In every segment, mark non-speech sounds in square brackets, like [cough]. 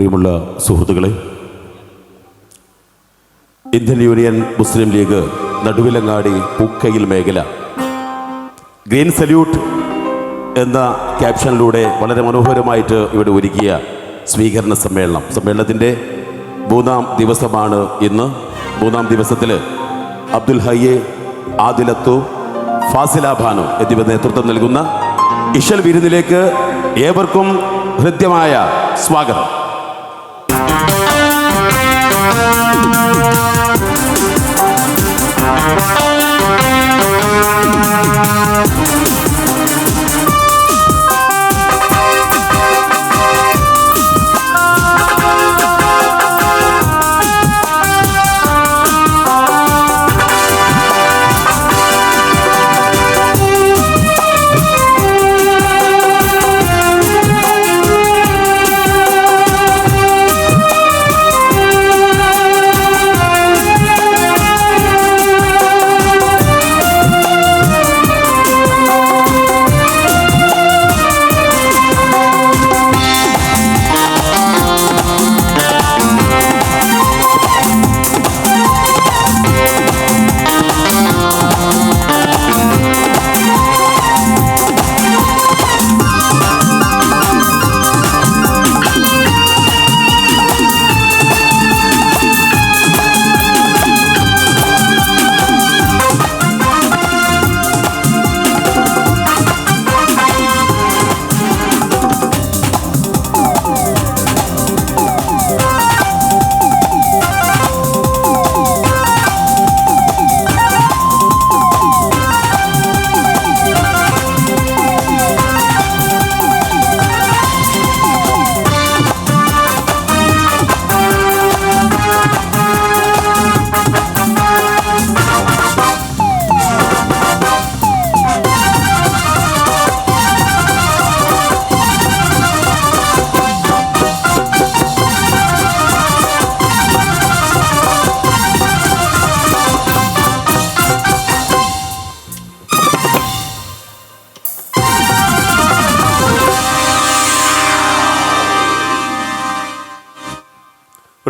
പ്രിയമുള്ള സുഹൃത്തുക്കളെ Indian union Muslim league Naduvilangadi Pookkayil മേഖല ഗ്രീൻ സല്യൂട്ട് എന്ന ക്യാപ്ഷനിലൂടെ വളരെ മനോഹരമായിട്ട് ഇവിടെ ഒരുക്കിയ സ്വീകരണ സമ്മേളനം. സമ്മേളനത്തിന്റെ മൂന്നാം ദിവസമാണ് ഇന്ന്. മൂന്നാം ദിവസത്തിൽ അബ്ദുൽ ഹയ്യെ ആദിലത്തു ഫാസില ഭാനു എന്നിവർ നേതൃത്വം നൽകുന്ന ഇഷൽ വിരുന്നിലേക്ക് ഏവർക്കും ഹൃദ്യമായ സ്വാഗതം.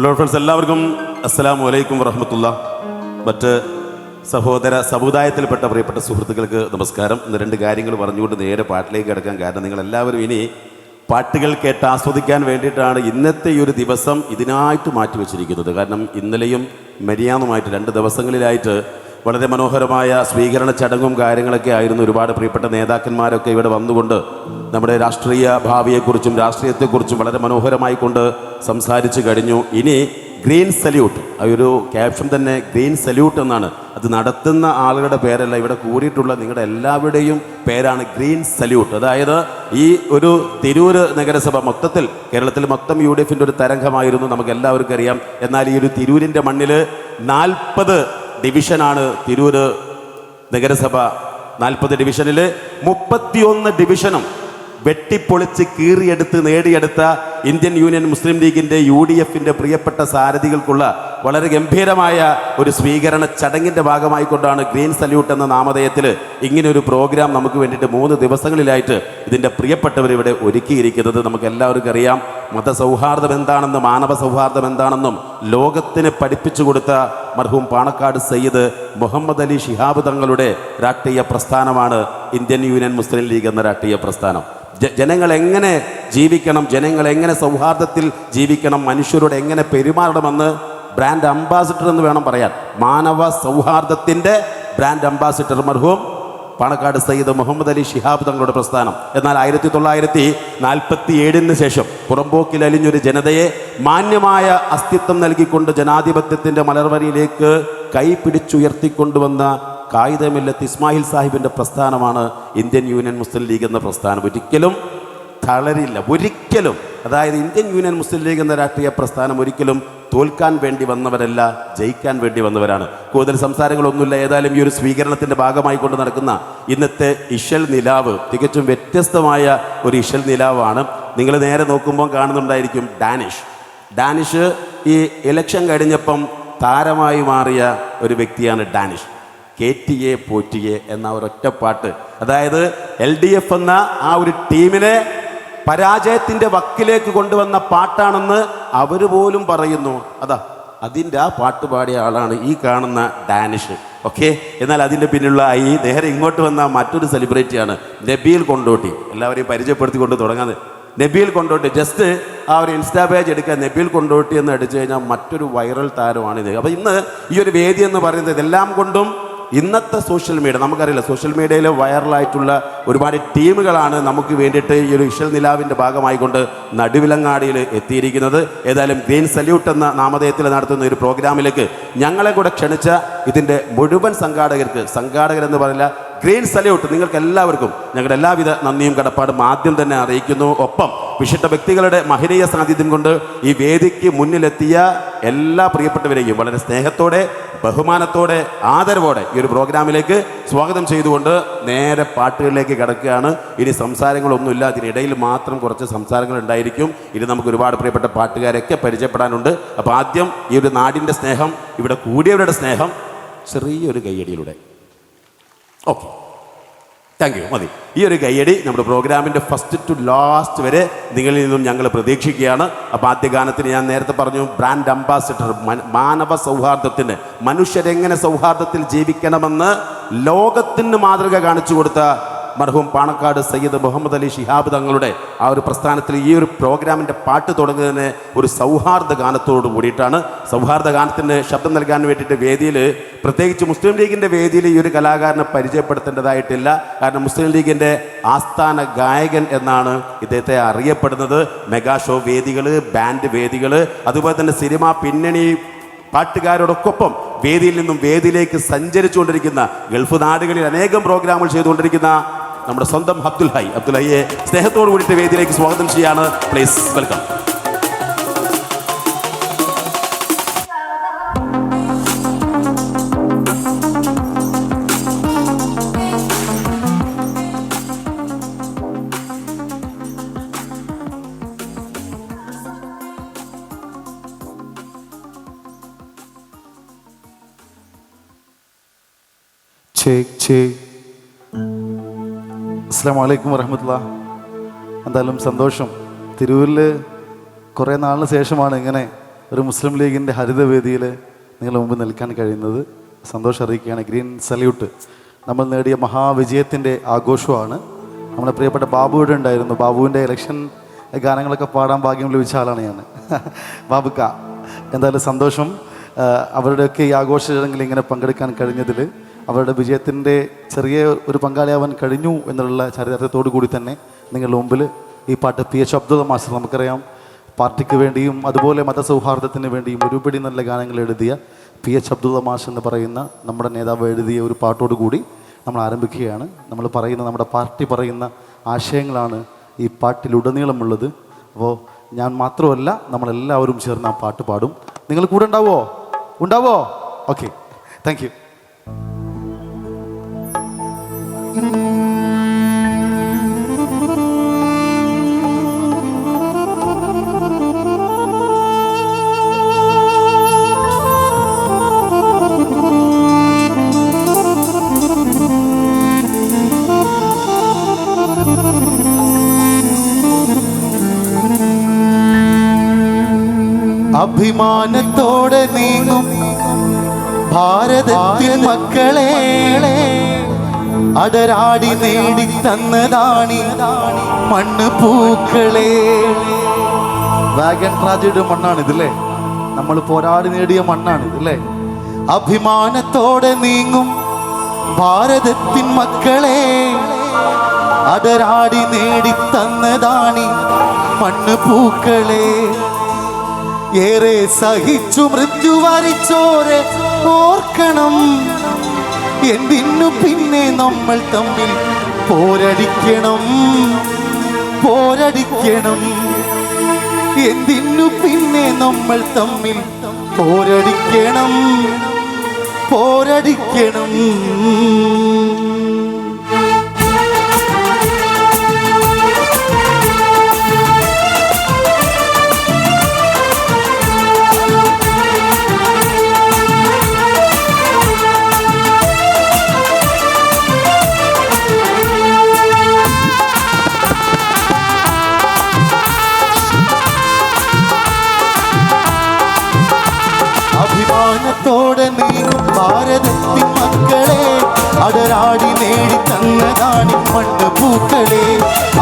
ഹലോ ഫ്രണ്ട്സ് എല്ലാവർക്കും അസ്സലാമു അലൈക്കും വറഹമത്തുള്ള. മറ്റ് സഹോദര സമുദായത്തിൽപ്പെട്ട പ്രിയപ്പെട്ട സുഹൃത്തുക്കൾക്ക് നമസ്കാരം. ഇന്ന് രണ്ട് കാര്യങ്ങൾ പറഞ്ഞുകൊണ്ട് നേരെ പാട്ടിലേക്ക് കിടക്കാൻ കാരണം നിങ്ങൾ എല്ലാവരും ഇനി പാട്ടുകൾ കേട്ട് ആസ്വദിക്കാൻ വേണ്ടിയിട്ടാണ് ഇന്നത്തെ ഈ ഒരു ദിവസം ഇതിനായിട്ട് മാറ്റിവെച്ചിരിക്കുന്നത്. കാരണം ഇന്നലെയും മര്യാദമായിട്ട് രണ്ട് ദിവസങ്ങളിലായിട്ട് വളരെ മനോഹരമായ സ്വീകരണ ചടങ്ങും കാര്യങ്ങളൊക്കെ ആയിരുന്നു. ഒരുപാട് പ്രിയപ്പെട്ട നേതാക്കന്മാരൊക്കെ ഇവിടെ വന്നുകൊണ്ട് നമ്മുടെ രാഷ്ട്രീയ ഭാവിയെക്കുറിച്ചും രാഷ്ട്രീയത്തെക്കുറിച്ചും വളരെ മനോഹരമായി കൊണ്ട് സംസാരിച്ചു കഴിഞ്ഞു. ഇനി ഗ്രീൻ സല്യൂട്ട്. ഒരു ക്യാപ്ഷൻ തന്നെ ഗ്രീൻ സല്യൂട്ട് എന്നാണ്. അത് നടത്തുന്ന ആളുകളുടെ പേരല്ല ഇവിടെ കൂടിയിട്ടുള്ള നിങ്ങളുടെ എല്ലാവരുടെയും പേരാണ് ഗ്രീൻ സല്യൂട്ട്. അതായത് ഈ ഒരു തിരൂര് നഗരസഭ മൊത്തത്തിൽ കേരളത്തിൽ മൊത്തം യു ഡി എഫിന്റെ ഒരു തരംഗമായിരുന്നു. നമുക്ക് എല്ലാവർക്കും അറിയാം. എന്നാൽ ഈ ഒരു തിരൂരിന്റെ മണ്ണിൽ നാൽപ്പത് ഡിവിഷനാണ് തിരൂര് നഗരസഭ നാൽപ്പത് ഡിവിഷനിൽ മുപ്പത്തിയൊന്ന് ഡിവിഷനും വെട്ടിപ്പൊളിച്ച് കീറിയെടുത്ത് നേടിയെടുത്ത ഇന്ത്യൻ യൂണിയൻ മുസ്ലിം ലീഗിന്റെ യു ഡി എഫിന്റെ പ്രിയപ്പെട്ട സാരഥികൾക്കുള്ള വളരെ ഗംഭീരമായ ഒരു സ്വീകരണ ചടങ്ങിന്റെ ഭാഗമായിക്കൊണ്ടാണ് ഗ്രീൻ സല്യൂട്ട് എന്ന നാമധേയത്തിൽ ഇങ്ങനെ ഒരു പ്രോഗ്രാം നമുക്ക് വേണ്ടിയിട്ട് മൂന്ന് ദിവസങ്ങളിലായിട്ട് ഇതിന്റെ പ്രിയപ്പെട്ടവർ ഇവിടെ ഒരുക്കിയിരിക്കുന്നത്. നമുക്ക് എല്ലാവർക്കും അറിയാം മതസൗഹാർദ്ദം എന്താണെന്നും മാനവ സൗഹാർദ്ദം എന്താണെന്നും ലോകത്തിന് പഠിപ്പിച്ചു കൊടുത്ത മർഹൂം പാണക്കാട് സയ്യിദ് മുഹമ്മദ് അലി ഷിഹാബ് തങ്ങളുടെ രാഷ്ട്രീയ പ്രസ്ഥാനമാണ്. ഇന്ത്യൻ യൂണിയൻ മുസ്ലിം ലീഗ് എന്ന രാഷ്ട്രീയ പ്രസ്ഥാനം. ജനങ്ങൾ എങ്ങനെ ജീവിക്കണം ജനങ്ങൾ എങ്ങനെ സൗഹാർദ്ദത്തിൽ ജീവിക്കണം മനുഷ്യരോട് എങ്ങനെ പെരുമാറണമെന്ന് ബ്രാൻഡ് അംബാസിഡർ എന്ന് വേണം പറയാൻ. മാനവ സൗഹാർദ്ദത്തിന്റെ ബ്രാൻഡ് അംബാസിഡർ മർഹൂം പാണക്കാട് സയ്യിദ് മുഹമ്മദ് അലി ഷിഹാബ് തങ്ങളുടെ പ്രസ്ഥാനം. എന്നാൽ ആയിരത്തി തൊള്ളായിരത്തി നാൽപ്പത്തി ഏഴിന് ശേഷം പുറമ്പോക്കിൽ അലിഞ്ഞൊരു ജനതയെ മാന്യമായ അസ്തിത്വം നൽകിക്കൊണ്ട് ജനാധിപത്യത്തിന്റെ മലർവരിയിലേക്ക് കൈപിടിച്ചുയർത്തിക്കൊണ്ടുവന്ന കായികമില്ലത്ത് ഇസ്മായിൽ സാഹിബിന്റെ പ്രസ്ഥാനമാണ് ഇന്ത്യൻ യൂണിയൻ മുസ്ലിം ലീഗ് എന്ന പ്രസ്ഥാനം. ഒരിക്കലും തളരില്ല. ഒരിക്കലും. അതായത് ഇന്ത്യൻ യൂണിയൻ മുസ്ലിം ലീഗ് എന്ന രാഷ്ട്രീയ പ്രസ്ഥാനം ഒരിക്കലും തോൽക്കാൻ വേണ്ടി വന്നവരല്ല ജയിക്കാൻ വേണ്ടി വന്നവരാണ്. കൂടുതൽ സംസാരങ്ങളൊന്നുമില്ല. ഏതായാലും ഈ ഒരു സ്വീകരണത്തിന്റെ ഭാഗമായി കൊണ്ട് നടക്കുന്ന ഇന്നത്തെ ഇഷൽ നിലാവ് തികച്ചും വ്യത്യസ്തമായ ഒരു ഇഷൽ നിലാവാണ്. നിങ്ങൾ നേരെ നോക്കുമ്പോൾ കാണുന്നുണ്ടായിരിക്കും ഡാനിഷ്. ഡാനിഷ് ഈ ഇലക്ഷൻ കഴിഞ്ഞപ്പം താരമായി മാറിയ ഒരു വ്യക്തിയാണ് ഡാനിഷ്. കേറ്റിയെ പോറ്റിയെ എന്ന ഒരൊറ്റ പാട്ട്. അതായത് എൽ ഡി എഫ് എന്ന ആ ഒരു ടീമിനെ പരാജയത്തിന്റെ വക്കിലേക്ക് കൊണ്ടുവന്ന പാട്ടാണെന്ന് അവർ പോലും പറയുന്നു. അതാ അതിന്റെ ആ പാട്ട് പാടിയ ആളാണ് ഈ കാണുന്ന ഡാനിഷ്. ഓക്കെ? എന്നാൽ അതിന്റെ പിന്നിലുള്ള ഈ നേരെ ഇങ്ങോട്ട് വന്ന മറ്റൊരു സെലിബ്രിറ്റിയാണ് നബീൽ കൊണ്ടോട്ടി. എല്ലാവരെയും പരിചയപ്പെടുത്തിക്കൊണ്ട് തുടങ്ങാതെ. നബീൽ കൊണ്ടോട്ടി ജസ്റ്റ് ആ ഒരു ഇൻസ്റ്റാ പേജ് എടുക്കുക. നബീൽ കൊണ്ടോട്ടി എന്ന് അടിച്ചു കഴിഞ്ഞാൽ മറ്റൊരു വൈറൽ താരമാണിത് അപ്പോൾ ഇന്ന് ഈ ഒരു വേദി എന്ന് പറയുന്നത് ഇതെല്ലാം കൊണ്ടും ഇന്നത്തെ സോഷ്യൽ മീഡിയ നമുക്കറിയില്ല സോഷ്യൽ മീഡിയയിൽ വൈറലായിട്ടുള്ള ഒരുപാട് ടീമുകളാണ് നമുക്ക് വേണ്ടിയിട്ട് ഈ ഒരു ഇഷൽ നിലാവിന്റെ ഭാഗമായിക്കൊണ്ട് നടുവിലങ്ങാടിയിൽ എത്തിയിരിക്കുന്നത്. ഏതായാലും ഗ്രീൻ സല്യൂട്ട് എന്ന നാമധേയത്തിൽ നടത്തുന്ന ഒരു പ്രോഗ്രാമിലേക്ക് ഞങ്ങളെ കൂടെ ക്ഷണിച്ച ഇതിന്റെ മുഴുവൻ സംഘാടകർക്ക് സംഘാടകരെന്ന് പറയില്ല ഗ്രീൻ സല്യൂട്ട് നിങ്ങൾക്ക് എല്ലാവർക്കും. ഞങ്ങളുടെ എല്ലാവിധ നന്ദിയും കടപ്പാടും ആദ്യം തന്നെ അറിയിക്കുന്നു. ഒപ്പം വിശിഷ്ട വ്യക്തികളുടെ മഹനീയ സാന്നിധ്യം കൊണ്ട് ഈ വേദിക്ക് മുന്നിലെത്തിയ എല്ലാ പ്രിയപ്പെട്ടവരെയും വളരെ സ്നേഹത്തോടെ ബഹുമാനത്തോടെ ആദരവോടെ ഈ ഒരു പ്രോഗ്രാമിലേക്ക് സ്വാഗതം ചെയ്തുകൊണ്ട് നേരെ പാട്ടുകളിലേക്ക് കിടക്കുകയാണ്. ഇനി സംസാരങ്ങളൊന്നുമില്ല. അതിനിടയിൽ മാത്രം കുറച്ച് സംസാരങ്ങൾ ഉണ്ടായിരിക്കും. ഇനി നമുക്ക് ഒരുപാട് പ്രിയപ്പെട്ട പാട്ടുകാരൊക്കെ പരിചയപ്പെടാനുണ്ട്. അപ്പോൾ ആദ്യം ഈ ഒരു നാടിന്റെ സ്നേഹം ഇവിടെ കൂടിയവരുടെ സ്നേഹം ചെറിയൊരു കയ്യടിയിലൂടെ ഓക്കെ താങ്ക് യു മതി. ഈ ഒരു കൈയടി നമ്മുടെ പ്രോഗ്രാമിന്റെ ഫസ്റ്റ് ടു ലാസ്റ്റ് വരെ നിങ്ങളിൽ നിന്നും ഞങ്ങൾ പ്രതീക്ഷിക്കുകയാണ്. അപ്പോൾ ആദ്യ ഗാനത്തിന് ഞാൻ നേരത്തെ പറഞ്ഞു ബ്രാൻഡ് അംബാസിഡർ മാനവ സൗഹാർദ്ദത്തിന് മനുഷ്യരെങ്ങനെ സൗഹാർദ്ദത്തിൽ ജീവിക്കണമെന്ന് ലോകത്തിന് മാതൃക കാണിച്ചു കൊടുത്ത മർഹൂം പാണക്കാട് സയ്യിദ് മുഹമ്മദ് അലി ഷിഹാബ് തങ്ങളുടെ ആ ഒരു പ്രസ്ഥാനത്തിൽ ഈ ഒരു പ്രോഗ്രാമിന്റെ പാട്ട് തുടങ്ങുന്നതിന് ഒരു സൗഹാർദ്ദ ഗാനത്തോട് കൂടിയിട്ടാണ്. സൗഹാർദ്ദ ഗാനത്തിന് ശബ്ദം നൽകാൻ വേണ്ടിയിട്ട് വേദിയിൽ പ്രത്യേകിച്ച് മുസ്ലിം ലീഗിന്റെ വേദിയിൽ ഈ ഒരു കലാകാരനെ പരിചയപ്പെടുത്തേണ്ടതായിട്ടില്ല. കാരണം മുസ്ലിം ലീഗിന്റെ ആസ്ഥാന ഗായകൻ എന്നാണ് ഇദ്ദേഹത്തെ അറിയപ്പെടുന്നത്. മെഗാ ഷോ വേദികൾ ബാൻഡ് വേദികൾ അതുപോലെ തന്നെ സിനിമ പിന്നണി പാട്ടുകാരോടൊക്കൊപ്പം വേദിയിൽ നിന്നും വേദിയിലേക്ക് സഞ്ചരിച്ചുകൊണ്ടിരിക്കുന്ന ഗൾഫ് നാടുകളിൽ അനേകം പ്രോഗ്രാമുകൾ ചെയ്തുകൊണ്ടിരിക്കുന്ന നമ്മുടെ സ്വന്തം അബ്ദുൽ ഹൈ. അബ്ദുൽ ഹൈയെ സ്നേഹത്തോട് കൂടിയിട്ട് വേദിയിലേക്ക് സ്വാഗതം ചെയ്യാണ്. പ്ലീസ് വെൽക്കം Check, ചേക്ക് അസ്സാം വലൈക്കും വരഹമുല്ല എന്തായാലും സന്തോഷം. തിരൂരിൽ കുറേ നാളിന് ശേഷമാണ് ഇങ്ങനെ ഒരു മുസ്ലിം ലീഗിന്റെ ഹരിതവേദിയിൽ നിങ്ങളുടെ മുമ്പ് നിൽക്കാൻ കഴിയുന്നത്. സന്തോഷം അറിയിക്കുകയാണ്. Green salute. നമ്മൾ നേടിയ മഹാവിജയത്തിന്റെ ആഘോഷമാണ്. നമ്മുടെ പ്രിയപ്പെട്ട ബാബുവിടെ ഉണ്ടായിരുന്നു. ബാബുവിന്റെ ഇലക്ഷൻ ഗാനങ്ങളൊക്കെ പാടാൻ ഭാഗ്യം ലഭിച്ച ആളാണ് ഞാൻ. [laughs] ബാബുക്ക എന്തായാലും സന്തോഷം. അവരുടെയൊക്കെ ഈ ആഘോഷ ചടങ്ങിൽ ഇങ്ങനെ പങ്കെടുക്കാൻ കഴിഞ്ഞതിൽ അവരുടെ വിജയത്തിന്റെ ചെറിയ ഒരു പങ്കാളിയാവാൻ കഴിഞ്ഞു എന്നുള്ള ചരിത്രത്തോടു കൂടി തന്നെ നിങ്ങളുടെ മുമ്പിൽ ഈ പാട്ട് പി എച്ച് അബ്ദുൾ മാസ്റ്റർ നമുക്കറിയാം. പാർട്ടിക്ക് വേണ്ടിയും അതുപോലെ മതസൗഹാർദ്ദത്തിന് വേണ്ടിയും ഒരുപടി നല്ല ഗാനങ്ങൾ എഴുതിയ പി എച്ച് അബ്ദുൾ മാഷ് എന്ന് പറയുന്ന നമ്മുടെ നേതാവ് എഴുതിയ ഒരു പാട്ടോട് കൂടി നമ്മൾ ആരംഭിക്കുകയാണ്. നമ്മൾ പറയുന്ന നമ്മുടെ പാർട്ടി പറയുന്ന ആശയങ്ങളാണ് ഈ പാട്ടിലുടനീളമുള്ളത്. അപ്പോൾ ഞാൻ മാത്രമല്ല നമ്മളെല്ലാവരും ചേർന്ന് ആ പാട്ട് പാടും. നിങ്ങൾ കൂടെ ഉണ്ടാവോ ഉണ്ടാവോ ഓക്കെ. Thank you. അഭിമാനത്തോടെ നീങ്ങും ഭാരതത്തിൻ മക്കളെ. അടരാടി നേടി തന്നതാണി മണ്ണ് പൂക്കളെ. വാഗൻ ട്രാജഡിയുടെ മണ്ണാണ് ഇതല്ലേ നമ്മൾ പോരാടി നേടിയ മണ്ണാണ് ഇതല്ലേ അഭിമാനത്തോടെ നീങ്ങും ഭാരതത്തിൻ മക്കളെ. അടരാടി നേടി തന്നതാണി മണ്ണ് പൂക്കളെ. ഏറെ സഹിച്ചു മൃത്യു വരിച്ചോരെ ഓർക്കണം. എന്തിനു പിന്നെ നമ്മൾ തമ്മിൽ പോരടിക്കണം. പോരടിക്കണം. എന്തിനു പിന്നെ നമ്മൾ തമ്മിൽ പോരടിക്കണം. പോരടിക്കണം.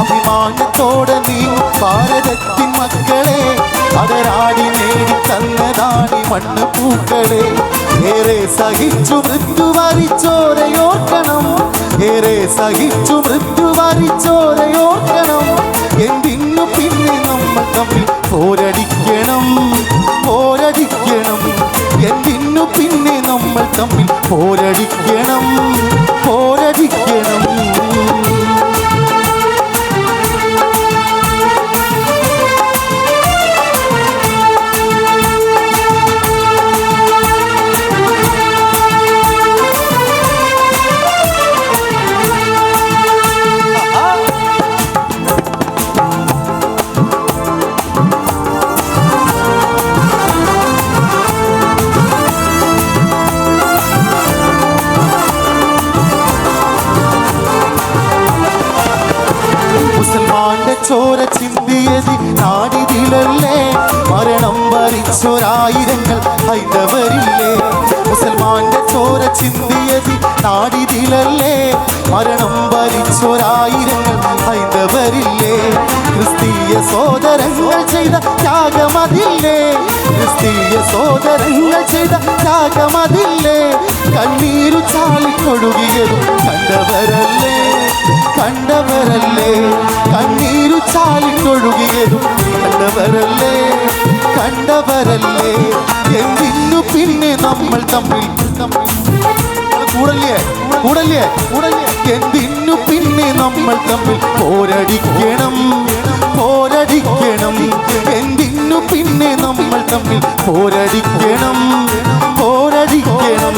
അഭിമാനത്തോടെ നീങ്ങും ഭാരതത്തിൻ മക്കളെ അതരാടി നേടി തന്നതാണി മണ്ണ് പൂക്കളെ. ഏറെ സഹിച്ചു മൃത്യു വരിച്ചോരയോർക്കണം ഏറെ സഹിച്ചു മൃത്യു വരിച്ചോരയോർക്കണം. എന്തിനു പിന്നെ നമ്മൾ തമ്മിൽ പോരടിക്കണം പോരടിക്കണം. എന്തിനു പിന്നെ നമ്മൾ തമ്മിൽ പോരടിക്കണം പോരടിക്കണം. മരണം വരിച്ചൊരായിരങ്ങൾ ഹൈന്ദവരില്ലേ? ക്രിസ്തീയ സോദരങ്ങൾ ചെയ്ത ത്യാഗമതില്ലേ? ക്രിസ്തീയ സോദരങ്ങൾ ചെയ്ത ത്യാഗമതില്ലേ? കണ്ണീരു ചാലിക്കൊഴുകിയതും കണ്ടവരല്ലേ? കണ്ടവരല്ലേ? കണ്ണീരു ചാലിക്കൊഴുകിയതും കണ്ടവരല്ലേ? കണ്ടവരല്ലേ? എന്തിനു പിന്നെ നമ്മൾ തമ്മിൽ? കൂടല്ലേ? കൂടല്ലേ? കൂടല്ലേ? എന്തിനു പിന്നെ നമ്മൾ തമ്മിൽ പോരടിക്കണം പോരടിക്കണം. എന്തിനു പിന്നെ നമ്മൾ തമ്മിൽ പോരടിക്കണം പോരടിക്കണം.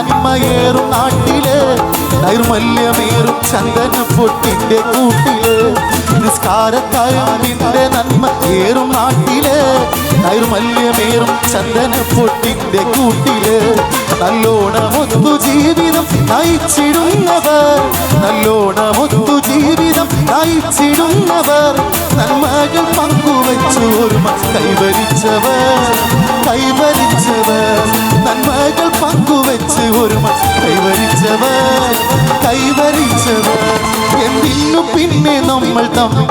നന്മയേറും നാട്ടിലെ നൈർമല്യമേറും ചന്ദന പൊട്ടിന്റെ കൂട്ടിൽ. നിസ്കാരത്തായാലിന്റെ നന്മ ഏറും നാട്ടിൽ നൈർമല്യമേറും ചന്ദന പൊട്ടിന്റെ കൂട്ടിൽ. നല്ലോണമൊത്തു ജീവിതം നയിച്ചിടുന്നവർ നല്ലോണമൊത്തു ജീവിതം നയിച്ചിടുന്നവർ. നന്മകൾ പങ്കുവച്ചു ഒരുമ കൈവരിച്ചവർ കൈവരിച്ചവർ. നന്മകൾ പങ്കുവെച്ച് ഒരുമ കൈവരിച്ചവർ കൈവരിച്ചവർ. എന്തിനു പിന്നെ നമ്മൾ തമ്മിൽ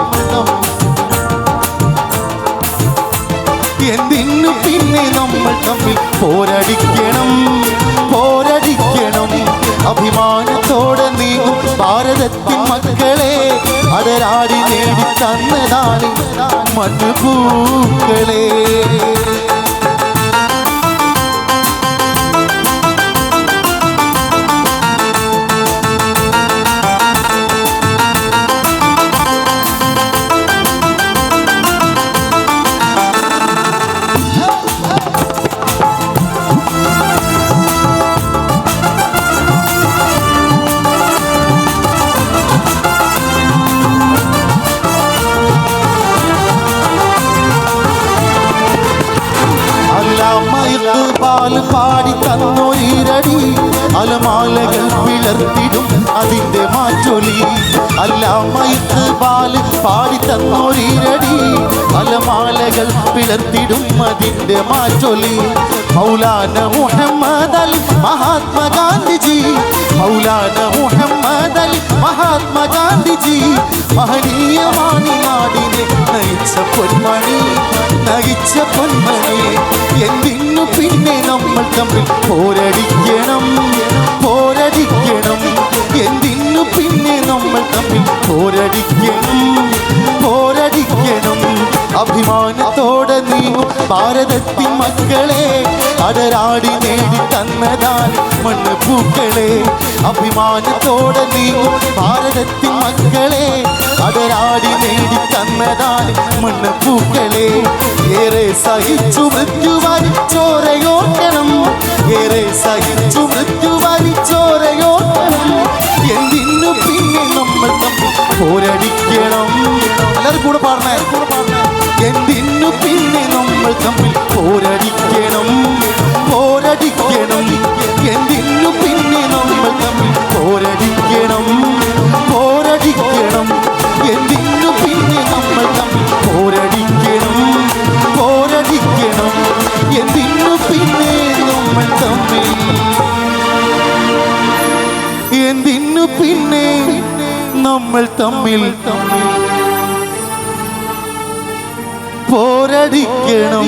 എന്തിനു പിന്നെ നമ്മൾ തമ്മിൽ പോരടിക്കണം പോരടിക്കണം. അഭിമാനത്തോടെ നീങ്ങും ഭാരതത്തിൻ മക്കളെ അടരാടി നേടി തന്നതാണ് മണ്ണുപൂക്കളെ. തന്നൊരീരടി അലമാലകൾ പിളർത്തിടും അതിന്റെ മാറ്റൊലി. മൗലാന മുഹമ്മദ് അലി മഹാത്മാഗാന്ധിജി മൗലാന മുഹമ്മദ് അലി മഹാത്മാഗാന്ധിജി മഹനീയമാണി നാടിനെ നയിച്ച പൊന്മണി നയിച്ച പൊന്മണി. എന്തിനു പിന്നെ നമ്മൾ തമ്മിൽ പോരടിക്കണം പോരടിക്കണം. എന്തിനു പിന്നെ നമ്മൾ തമ്മിൽ പോരടിക്കണം പോരടിക്കണം അഭിമാനത്തോടെ നീ ഭാരതത്തിൻ മക്കളെ അടരാടി നേടി തന്നതാൽ മണ്ണ് പൂക്കളെ. അഭിമാനത്തോടെ നീ ഭാരതത്തിൻ മക്കളെ അടരാടി നേടി തന്നതാൽ മണ്ണ് പൂക്കളെ. ഏറെ സഹിച്ചു മൃത്യു വരിച്ചോരയോർക്കണം ഏറെ സഹിച്ചു മൃത്യു വരിച്ചോരയോർക്കണം എന്തിനു പിന്നെ നമ്മൾ തമ്മിൽ പോരടിക്കണം. എല്ലാവരും കൂടെ പാടണേ. എന്തിനു പിന്നെ നമ്മൾ തമ്മിൽ പോരടിക്കണം? പോരടിക്കണം. എന്തിനു തമ്മിൽ പോരടിക്കണം.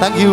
Thank you